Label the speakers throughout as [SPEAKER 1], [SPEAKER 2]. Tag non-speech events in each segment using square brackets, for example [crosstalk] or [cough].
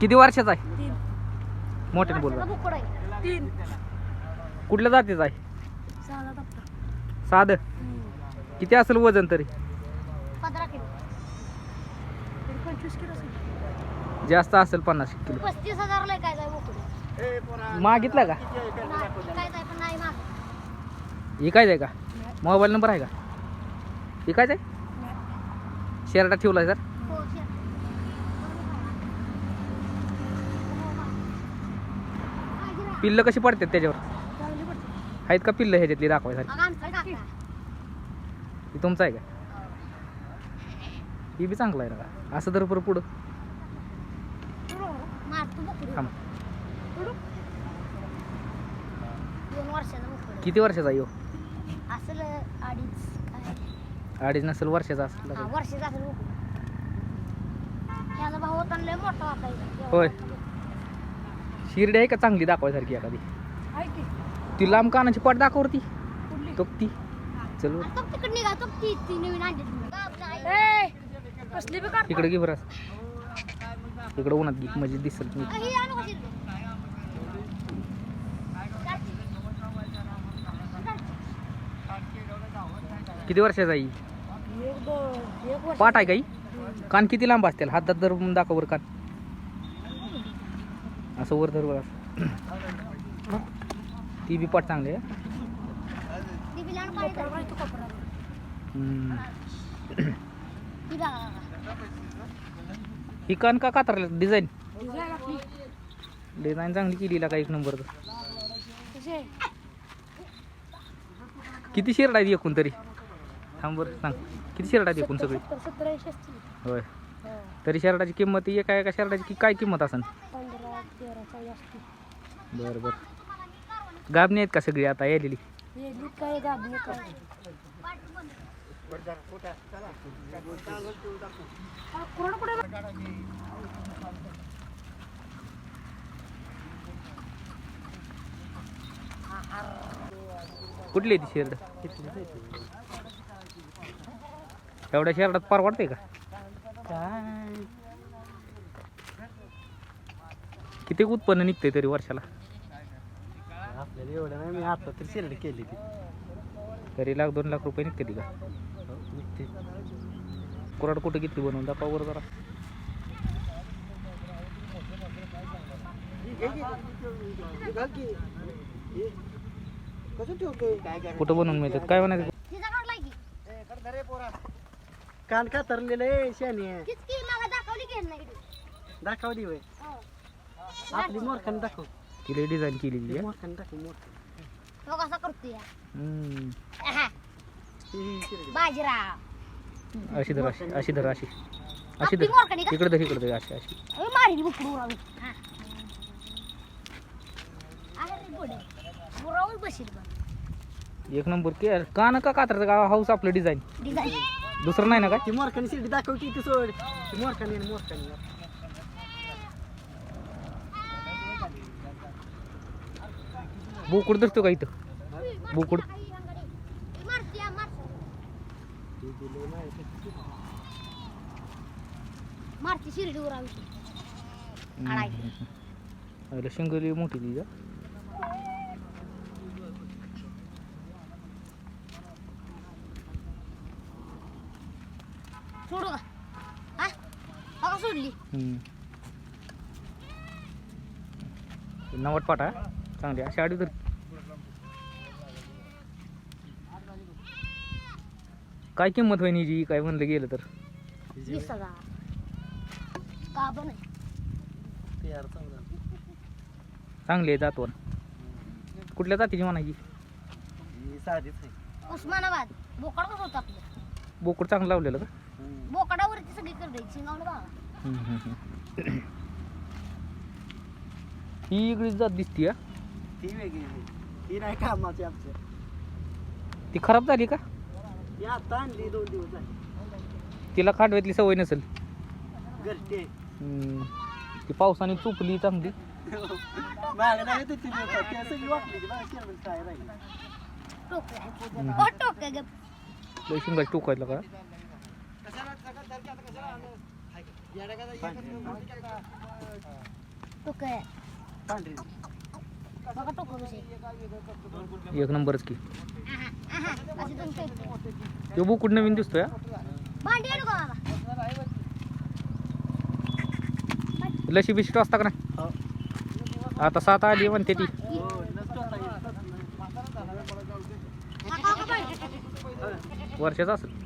[SPEAKER 1] किती वर्षाचा आहे?
[SPEAKER 2] तीन.
[SPEAKER 1] मोठ्याने बोल
[SPEAKER 2] वर्षाचा बोकड आहे. तीन.
[SPEAKER 1] कुठल्या जातीचा आहे? साधं. किती असेल वजन तरी?
[SPEAKER 2] पंधरा किलो. तरी पंचवीस किलो असेल.
[SPEAKER 1] जास्त असेल पन्नास किलो.
[SPEAKER 2] पस्तीस हजारला काय जाय बोकड
[SPEAKER 1] मागितलं का विकायचं आहे का मोबाईल नंबर आहे का विकायचं आहे शेरडा ठेवला आहे सर
[SPEAKER 2] हो?
[SPEAKER 1] पिल्लं कशी पडतात त्याच्यावर. आहेत का पिल्लं ह्याच्यातली दाखवायसाठी. ही तुमचं आहे का ही बी चांगलं आहे ना का असं तर पुढं. थांब
[SPEAKER 2] दोन वर्षाचा बोकड
[SPEAKER 1] किती वर्षाचा आहे ह्यो?
[SPEAKER 2] असेल अडीच काय?
[SPEAKER 1] अडीच नसेल वर्षाचा असेल
[SPEAKER 2] हा वर्षाचा असेल बोकड त्याचा भाऊ होता लय मोठा होता इथं.
[SPEAKER 1] होय. शिर्डी आहे का चांगली दाखवायसारखी एखादी?
[SPEAKER 2] आहे की?
[SPEAKER 1] ती लांब कानाची पाट दाखवती
[SPEAKER 2] कुठली?
[SPEAKER 1] तो ती चल
[SPEAKER 2] तिकडे निघा तो ती ती नवीन आणली ए कसली बी काढ.
[SPEAKER 1] इकडे घे बरं. इकडं उन्हात घे म्हणजे दिसल मी
[SPEAKER 2] काही आणू कशी
[SPEAKER 1] किती वर्षाचा आहे? पाठ
[SPEAKER 2] एक एक वर्ष
[SPEAKER 1] आहे काही? कान किती लांब असतील? हातात धर दाखव वर कान. असं वर धर वर असं. ती बी पाट चांगली आहे. हम्म.
[SPEAKER 2] ती बघा
[SPEAKER 1] ही कान का कातरलं डिझाईन?
[SPEAKER 2] डिझाईन आपली
[SPEAKER 1] डिझाईन चांगली केली का एक नंबर
[SPEAKER 2] कसे
[SPEAKER 1] किती शेरड आहेत एकूण तरी? थांब बरं सांग. किती आहेत एकूण सगळी?
[SPEAKER 2] असतील.
[SPEAKER 1] होय. तरी शर्टाची किंमत एक आहे का शर्टाची की काय किंमत असेल
[SPEAKER 2] पंधरा तेरा चौदा असतील.
[SPEAKER 1] बरं बरं. गाबणी आहेत का सगळी आता
[SPEAKER 2] हे दूध काय काय कुठे
[SPEAKER 1] कुठली आहे ती शेरड? एवढ्या शेरडात परवडते का? किती उत्पन्न निघते तरी वर्षाला?
[SPEAKER 3] आपल्याला एवढं नाही मी आता तर शिरड केली ती.
[SPEAKER 1] तरी लाख दोन लाख रुपये निघते ती का?
[SPEAKER 3] हो, निघते.
[SPEAKER 1] कुराड कुठं किती बनवून? दाखवा वर जरा. कुठं बनवून मिळतात? काय म्हणायचं?
[SPEAKER 3] कान का तरलेलं आहे शानी
[SPEAKER 2] मला दाखवली की नाही
[SPEAKER 3] वय
[SPEAKER 2] हो.
[SPEAKER 3] आपली मोरखान दाखव.
[SPEAKER 1] तिला डिझाईन केलेली आहे.
[SPEAKER 3] मोरखान दाखव मोरखान
[SPEAKER 2] तो कसा करतोय?
[SPEAKER 1] हम्म.
[SPEAKER 2] आहा,
[SPEAKER 3] ही- शिरड.
[SPEAKER 2] बाजीराव.
[SPEAKER 1] अशी धर अशी अशी धर अशी. अशी
[SPEAKER 2] आपली
[SPEAKER 1] धर.
[SPEAKER 2] मोरकणी का?
[SPEAKER 1] इकडे धर इकडे धर अशी अशी.
[SPEAKER 2] अरे मारील बुकडू उरावी हा. अरे गोडे उरावून बसील पण
[SPEAKER 1] एक नंबर के कान का कातराचं का हाऊस आपलं डिझाईन
[SPEAKER 2] डिझाईन
[SPEAKER 1] दुसरं नाही ना काय?
[SPEAKER 3] ती मोरखानी शिरडी दाखव की ती सोड. ती मोरखानी आहे, मोरखानी
[SPEAKER 1] बोकुड धरतो का इथं? बोकुड.
[SPEAKER 2] मारती मारती
[SPEAKER 3] ती दिली नाही.
[SPEAKER 2] मारती शिर्डी उरावी. आडायची.
[SPEAKER 1] अरे शिंगली मोठी ती
[SPEAKER 2] सोडू का? हा? का सोडली?
[SPEAKER 1] हम्म. नवट पाटा चांगली अशी आडी धर. काय किंमत होईन हिची? काय म्हणलं गेलं तर?
[SPEAKER 2] वीस हजार. का पण
[SPEAKER 3] चांगलं.
[SPEAKER 1] आहे जातवन कुठल्या जातीची म्हणायची
[SPEAKER 3] ही?
[SPEAKER 2] उस्मानाबाद. बोकड कसं होतं आपलं?
[SPEAKER 1] बोकड चांगलं लावलेलं का.
[SPEAKER 2] बोकडावरती सगळी शिंगावलं
[SPEAKER 1] हम्म. ही इकडीच जात दिसती हा
[SPEAKER 3] ती वेगळी आहे. ही नाही कामाची आमच्या
[SPEAKER 1] ती खराब झाली का?
[SPEAKER 3] ही आता आणली दोन दिवस झाले.
[SPEAKER 1] तिला खांडव्यातली सवय नसेल.
[SPEAKER 3] घरटे
[SPEAKER 1] हम्म. ती पावसाने चुकली चांगली.
[SPEAKER 3] मागं नाही ते तिने होतं. ते सगळी वाटली की बघा शेरमन काय राहिली.
[SPEAKER 2] टोकं ओ टोकं ग
[SPEAKER 1] लय शिंगाची टोकायला का
[SPEAKER 2] टोकं
[SPEAKER 3] पांढरी.
[SPEAKER 2] बघा टोकं कसे
[SPEAKER 1] एक नंबरच की तो बुकुड नवीन दिसतोय हा. लशी बिशी टोचता का नाही?
[SPEAKER 3] हो.
[SPEAKER 1] आता सात आली म्हणते ती.
[SPEAKER 3] हो.
[SPEAKER 1] वर्षाचा असेल.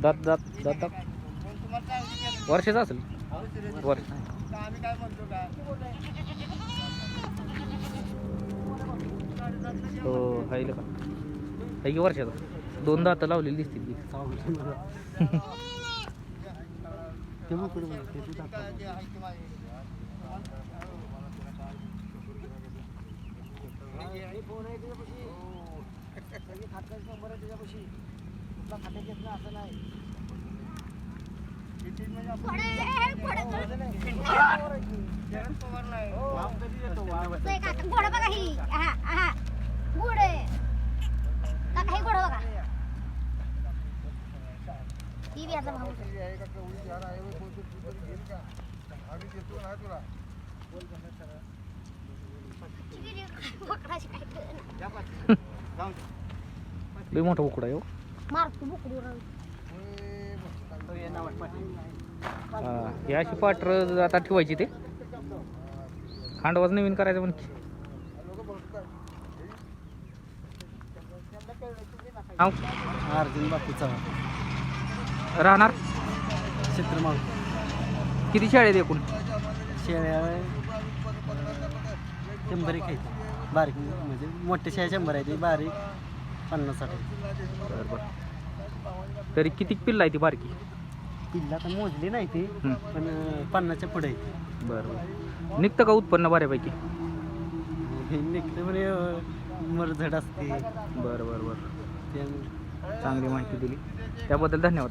[SPEAKER 1] दात दात दात दात. वर्षाचा असेल? वर्ष. हो हाय का? हाय की वर्षाचा? दोन दात लावलेली दिसतील [laughs] की
[SPEAKER 3] चावलं मला. ते मुकुट बघ, ते तू दाखव.
[SPEAKER 2] घोडे, घोडे, ते काका, घोडं बघा ही. आहा, आहा. घोडे. काका हे घोडं बघा. ही बी याचा भाऊ काय
[SPEAKER 1] आहे हो
[SPEAKER 2] मारतो बोकडू राव.
[SPEAKER 3] तो ये [laughs] नावात पाटील.
[SPEAKER 1] हा, हे अशी पाटर आता ठेवायची ते. खांडवाच नवीन करायचं
[SPEAKER 3] अर्जुन बापू चव्हाण
[SPEAKER 1] राहणार?
[SPEAKER 3] चित्रमाळ
[SPEAKER 1] किती शाळेत एकूण?
[SPEAKER 3] शेळ्या शंभर एक आहेत. बारीक म्हणजे मोठे शेळ्या शंभर आहेत बारीक पन्नास साठ
[SPEAKER 1] बरं बरं. तरी किती पिल्ला आहे ती बारकी?
[SPEAKER 3] पिल्ला तर मोजली नाही ती
[SPEAKER 1] हं.
[SPEAKER 3] पण अं, पन्नासच्या पुढे आहेत.
[SPEAKER 1] बरं बरं. निघतं का उत्पन्न बऱ्यापैकी?
[SPEAKER 3] हे निघते म्हणजे अं, मरझड असते.
[SPEAKER 1] बरं बरं बरं.
[SPEAKER 3] त्यामुळे
[SPEAKER 1] चांगली माहिती दिली. त्याबद्दल धन्यवाद.